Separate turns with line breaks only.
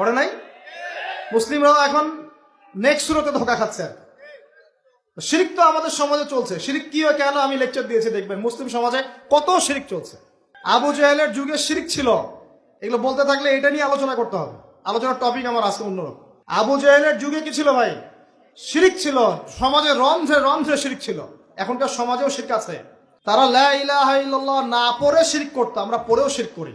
করে নাই? মুসলিমরাও এখন নেক্সট শুরুতে ধোকা খাচ্ছে আর। শিরিক তো আমাদের সমাজে চলছে। শিরিক কি হয় কেন আমি লেকচার দিয়েছি দেখবেন। মুসলিম সমাজে কত শিরিক চলছে। আবু জাহেলের যুগে শিরিক ছিল। এগুলো বলতে থাকলে এটা নিয়ে আলোচনা করতে হবে। আলোচনার টপিক আমার আজকে অন্যরকম। আবু জাহেলের যুগে কি ছিল ভাই? শিরিক ছিল। সমাজে রন্ধ্রে রন্ধ্রে শিরিক ছিল। এখনকার সমাজেও শিরিক আছে। তারা লা না পড়ে শিরিক করতো। আমরা পড়েও শিরিক করি।